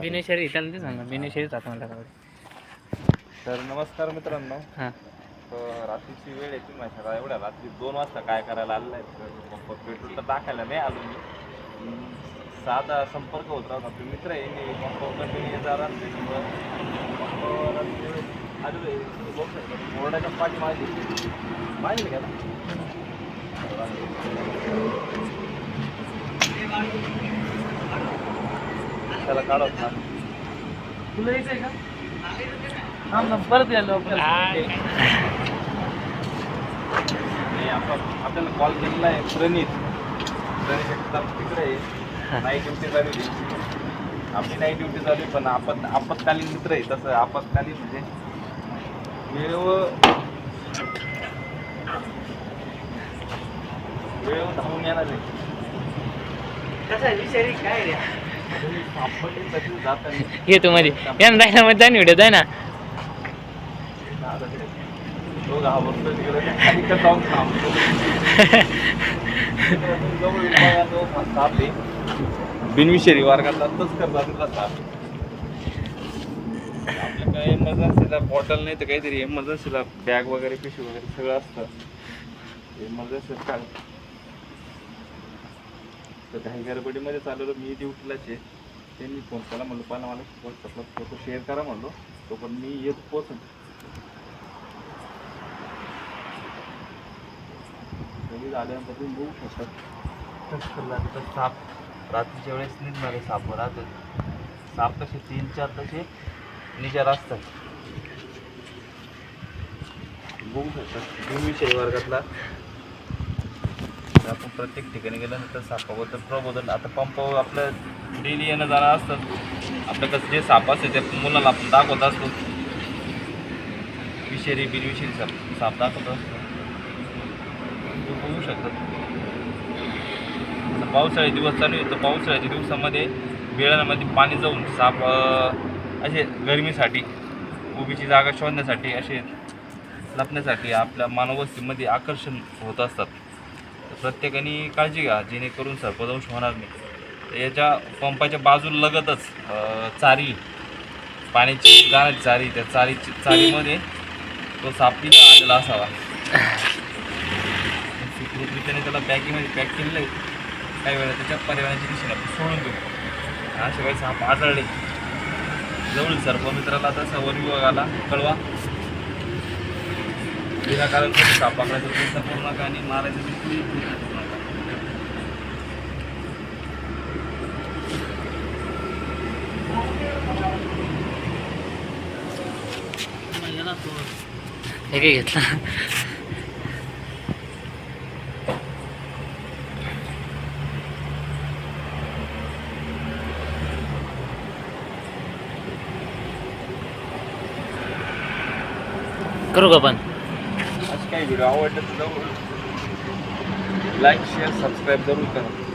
बिनेश्वरी त्याला ते सांगा बिनेश्वरी तर नमस्कार मित्रांनो. हां. तर रात्रीची वेळ आहे तुम्ही माझ्या एवढ्या रात्री दोन वाजता काय करायला आलेला आहे? तर पेट्रोल तर टाकायला नाही आलो मी. साधा संपर्क होत राहता. आपले मित्र आहे मी पंपावर कंटिन्यू येत राहणार त्याच्यामुळं पंपावर रात्री वेळेत आलेलो आहे तुम्ही बघू शकता बोर्डाच्या पाठी माझी माहिती का त्याला काढत ना तुला यायचंय का? थांब ना परत यायला आपल्याला कॉल केलेला आहे प्रणित. प्रणित एकदम तिकडे आहे. नाईट ड्युटी झाली होती. आपली नाईट ड्युटी झाली पण आपत आपत्कालीन मित्र आहे. तसं आपत्कालीन म्हणजे वेळेवर वेळेवर धावून येणार आहे. कसा विषय काय रे येतो मध्ये. यांना जायला मध्ये जाईन व्हिडिओ जाय ना. तो घाबरतो तिकडे खाली का साप. आपलं बिनविषारी वर्गातला काय बॉटल नाही तर काहीतरी. एमर्जन्सीला बॅग वगैरे पिशवी वगैरे सगळं असतं. एमर्जन्सी काय तर काही गडबडीमध्ये चालवलं मी ड्युटीलाच आहे. त्यांनी फोन केला म्हणलं पहिला मला व्हॉट्सअपला फोटो शेअर करा म्हणलो. तो पण मी येत पोचून घरी झाल्यानंतर तुम्ही बघू शकता. साप रात्रीच्या वेळेस निघणारे साप राहतात साप कसे तीन चार तसे निजार असतात. बघू शकता. विषय वर्गातला. आपण प्रत्येक ठिकाणी गेल्यानंतर सापाबद्दल प्रबोधन आता पंपावर आपलं डेली येणं जाणं असतं. आपलं कसं जे साप असते ते मुलाला आपण दाखवत असतो. विषारी बिनविषारी साप साप दाखवत असतो. होऊ शकतात पावसाळी दिवस चालू आहे तर पावसाळ्याच्या दिवसामध्ये बेळांमध्ये पाणी जाऊन साप असे गरमीसाठी उभीची जागा शोधण्यासाठी असे लपण्यासाठी आपल्या मानवस्तीमध्ये आकर्षण होत असतात. प्रत्येकाने काळजी घ्या जेणेकरून सर्पदंश होणार नाही. तर याच्या पंपाच्या बाजूला लगतच चारी पाण्याची जाणारी चारी त्या चारीची चारीमध्ये तो साप आलेला असावा. सुखरूपरीत्याने त्याला पॅकिंगमध्ये पॅक केलेलं आहे. काही वेळा त्याच्या पर्यावरणाची दिशेने आपण सोडून देऊ. अशा वेळेस साप आढळले जवळ सर्पमित्राला तसा वन विभागाला कळवा. विनाकारण कोणी साप पकडायचा प्रयत्न करू नका आणि मारायचा बिलकुल प्रयत्न करू नका हे काय घेतला करू का पण असे काही व्हिडिओ आवडले तर जरूर लाईक शेअर सबस्क्राईब जरूर करा.